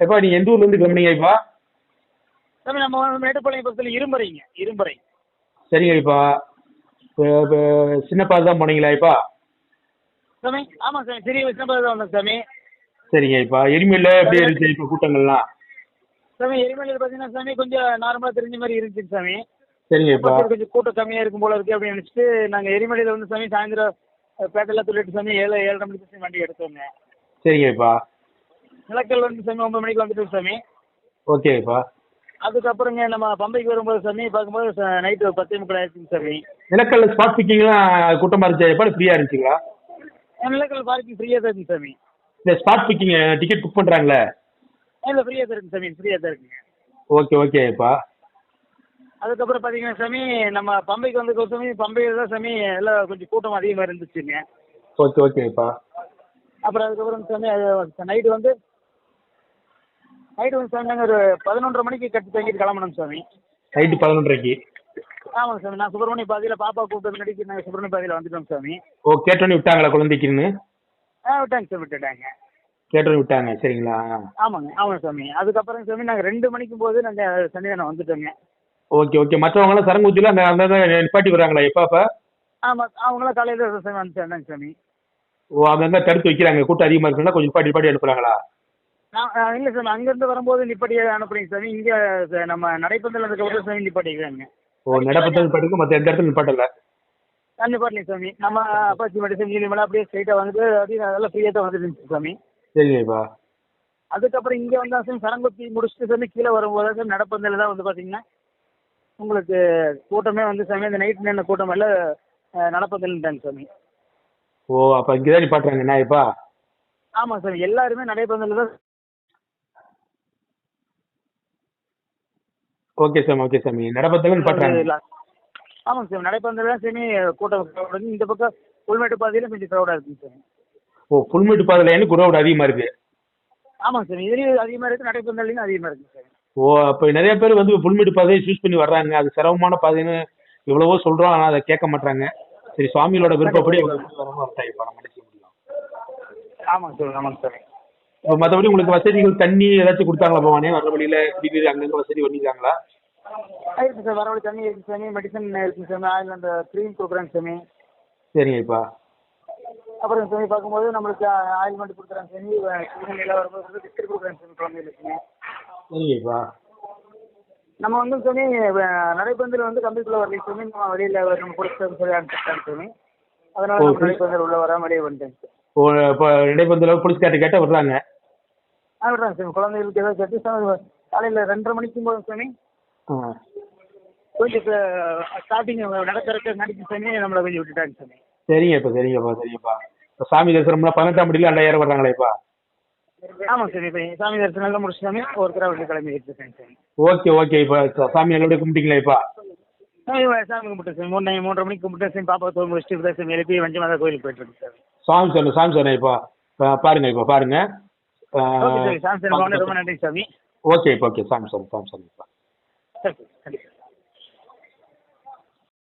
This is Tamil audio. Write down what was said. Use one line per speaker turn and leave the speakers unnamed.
எப்பா நீங்க எந்த ஊர்ல இருந்து கிளம்புனீங்க இப்பா?
சாமி நம்ம மேட்டுப்பாளையம் பக்கத்தில் இரும்பறைங்க இரும்பறை
சரிங்க இப்பா. இப்ப- இப்ப சின்னப்பா தான் போனீங்களா இப்பா?
சாமி ஆமாம் சாமி சிறிய விஷ்ணு தான் வந்தேன் சாமி.
சரிங்க இப்பா. எரிமையில எப்படி இருந்துச்சு இப்ப கூட்டங்கள்லாம்?
சாமி எரிமலையில் பார்த்தீங்கன்னா சாமி கொஞ்சம் நார்மலாக தெரிஞ்ச மாதிரி இருந்துச்சு சாமி.
சரிங்க இப்பா.
கொஞ்சம் கூட்டம் கம்மியாக இருக்கும் போல இருக்கு அப்படின்னு நினச்சிட்டு நாங்கள் எரிமலையில் வந்து சாமி சாயந்தரம் பேட்டையில் சொல்லிட்டு சாமி ஏழு ஏழரை மணிக்கு சாமி வண்டி எடுத்தோங்க.
சரிங்க இப்பா.
நிலக்கல் வந்து சாமி ஒன்பது மணிக்கு வந்துட்டோம் சாமி.
ஓகே இப்பா
அதுக்கப்புறங்க நம்ம பம்பைக்கு வரும்போது சாமி பார்க்கும்போது நைட்டு பத்தே முக்கால் ஆயிடுச்சுங்க சாமி.
நிலக்கல்ல ஸ்பாட் பிக்கிங்லாம் கூட்டமா இருந்துச்சா? இப்பா ஃப்ரீயா இருந்துச்சுங்களா?
நிலக்கல் பார்க்கிங் ஃப்ரீயாக தான் இருக்குங்க சாமி.
இந்த ஸ்பாட் பிக்கிங் டிக்கெட் புக் பண்றாங்களே?
இல்லை ஃப்ரீயாக தான் இருக்குங்க சாமி ஃப்ரீயாக தான் இருக்குங்க.
ஓகே ஓகே இப்பா
அதுக்கப்புறம் பார்த்தீங்கன்னா சாமி நம்ம பம்பைக்கு வந்து சாமி பம்பையில் தான் சாமி எல்லாம் கொஞ்சம் கூட்டம் அதிகமாக இருந்துச்சுங்க.
ஓகே ஓகே இப்பா
அப்புறம் அதுக்கப்புறம் சாமி நைட்டு வந்து நைட்டு வந்து சாமி நாங்கள் ஒரு பதினொன்றரை மணிக்கு கட்டி தங்கிட்டு கிளம்பணும் சாமி.
நைட்டு பதினொன்றரைக்கு?
ஆமாங்க சாமி. நான் சுப்பிரமணிய பாதையில் பாப்பா கூப்பிட்டு நடிக்க நாங்கள் சுப்பிரமணிய பாதையில் வந்துட்டோம் சாமி.
ஓ கேட்டோன்னே விட்டாங்களா குழந்தைக்குன்னு?
ஆ விட்டாங்க சார் விட்டுட்டாங்க.
கேட்டோன்னே விட்டாங்க சரிங்களா?
ஆமாங்க ஆமாங்க சாமி. அதுக்கப்புறம் சாமி நாங்கள் ரெண்டு மணிக்கும் போது நாங்கள் சன்னிதானம் வந்துட்டோங்க.
Okay okay. மற்றவங்களாம் சரங்குச்சியில் அந்த அந்த அந்த நிப்பாட்டி வர்றாங்களா எப்போ
ஆமாம் அவங்களாம் காலையில் சாமி வந்து சேர்ந்தாங்க சாமி.
ஓ அங்கங்கே தடுத்து வைக்கிறாங்க கூட்டம் அதிகமாக இருக்குன்னா கொஞ்சம் நிப்பாட்டி நிப்பாட்டி அனுப்புகிறாங்களா
நான் இல்லை சாமி அங்கேருந்து வரும்போது நிப்பாட்டி அனுப்புறீங்க சாமி இங்கே நம்ம நடைப்பந்தல் அதுக்கப்புறம் சாமி நிப்பாட்டிக்கிறாங்க
ஓ நடப்பத்தல் நிப்பாட்டுக்கு மற்ற எந்த இடத்துல நிப்பாட்டல?
நான் நிப்பாட்டிங்க சாமி. நம்ம அப்பாச்சி மெடிசன் நீலிமலை அப்படியே ஸ்ட்ரைட்டாக வந்துட்டு அப்படியே நல்லா ஃப்ரீயாக தான் வந்துட்டு இருந்துச்சு சாமி.
சரிங்க இப்பா
அதுக்கப்புறம் இங்கே வந்தா சாமி சரங்குத்தி முடிச்சுட்டு சாமி கீழே வரும்போது சாமி நடப்பந்தல் தான் வந்து பார்த்தீங்கன்னா உங்களுக்கு கூட்டமே வந்து சாமி அந்த நைட் நின்ன கூட்டம் எல்லாம் நடப்பந்தல்ட்டாங்க சாமி.
ஓ அப்போ இங்கே தான் நிப்பாட்டுறாங்க என்ன இப்பா
ஆமாம் சாமி எல்லாருமே நடைப்பந்தல் தான்
ஓகே சாமி ஓகே சாமி நடப்பத்தல் நிப்பாட்டுறாங்க
ஆமாங்க சாமி நடைப்பந்தல் தான் சாமி கூட்டம். இந்த பக்கம் புல்மேட்டு பாதையில கொஞ்சம் க்ரௌடாக இருக்குங்க சாமி
ஓ புல்மேட்டு பாதையில் குரோடு அதிகமாக இருக்கு
ஆமாங்க சாமி இதுலேயும் அதிகமாக இருக்குது நடைப்பந்தல்லையும் அதிகமாக இருக்குங்க சாமி
ஓ அப்போ நிறைய பேர் வந்து புல்மேட்டு பாதையை சூஸ் பண்ணி வர்றாங்க அது சிரமமான பாதைன்னு எவ்வளவோ சொல்கிறோம் ஆனால் அதை கேட்க மாட்றாங்க சரி சுவாமிகளோட விருப்பப்படி அவங்க
ஆமாங்க சாமி ஆமாங்க
இப்போ மற்றபடி உங்களுக்கு வசதிகள் தண்ணி ஏதாச்சும் கொடுத்தாங்களா பவானே வர வழியில் குடிநீர் அங்கங்கே வசதி பண்ணிருக்காங்களா?
இருக்கு சார். வரவழி தண்ணி இருக்கு சாமி மெடிசன் இருக்குங்க சாமி ஆயில் அந்த க்ரீம் கொடுக்குறாங்க சாமி.
சரிங்க இப்பா.
அப்புறம் சாமி பார்க்கும்போது நம்மளுக்கு ஆயில்மெண்ட் கொடுக்குறாங்க சாமி. குழந்தைங்கள வரும்போது பிஸ்கட் கொடுக்குறாங்க சாமி குழந்தைகளுக்கு
சரிங்க இப்பா.
நம்ம வந்து சாமி நடைப்பந்தில் வந்து கம்பிக்குள்ளே வரலைங்க சாமி. நம்ம வெளியில் நம்ம கொடுத்து சொல்லி அனுப்பிச்சிட்டாங்க சாமி. அதனால நம்ம நடைப்பந்தல் உள்ள வராம வெளியே வந்துட்டேங்க சார்.
இடைப்பந்தில் போலீஸ்கார்ட்ட கேட்டால் விடுறாங்க.
ஆ விட்றாங்க சாமி. குழந்தைகளுக்கு ஏதாவது கட்டி சாமி காலையில் ரெண்டரை மணிக்கும் போது சாமி. கொஞ்சம் ஸ்டார்டிங் நடக்கிறக்க நடிக்க சாமி நம்மளை கொஞ்சம் விட்டுட்டாங்க சாமி.
சரிங்க இப்போ சரிங்கப்பா சரிங்கப்பா. இப்போ சாமி தரிசனம்னா பதினெட்டாம் படியில் ரெண்டாயிரம் வர்றாங்களே இப்போ.
ஆமாம் சாமி இப்போ சாமி தரிசனம் எல்லாம் சாமி ஒருத்தராக வந்து கிளம்பிட்டு இருக்கேங்க சாமி.
ஓகே ஓகே இப்போ சாமி நல்லபடியாக கும்பிட்டீங்களா இப்போ?
சாமி கும்பிட்டேன் சாமி. மூணு மூன்றரை மணிக்கு கும்பிட்டேன் சாமி. பாப்பா தோல் முடிச்சுட்டு சாமி எழுப்பி வஞ்சி மாதா கோயிலுக்கு போயிட்டு இருக்கு சாமி.
சாமி சொன்ன சாமி இப்போ பாருங்க இப்போ பாருங்க.
ஓகே சாமி ரொம்ப நன்றி சாமி.
ஓகே இப்போ ஓகே சாமி சொன்னேன் சாமி சொன்னேன் இப்போ
சரி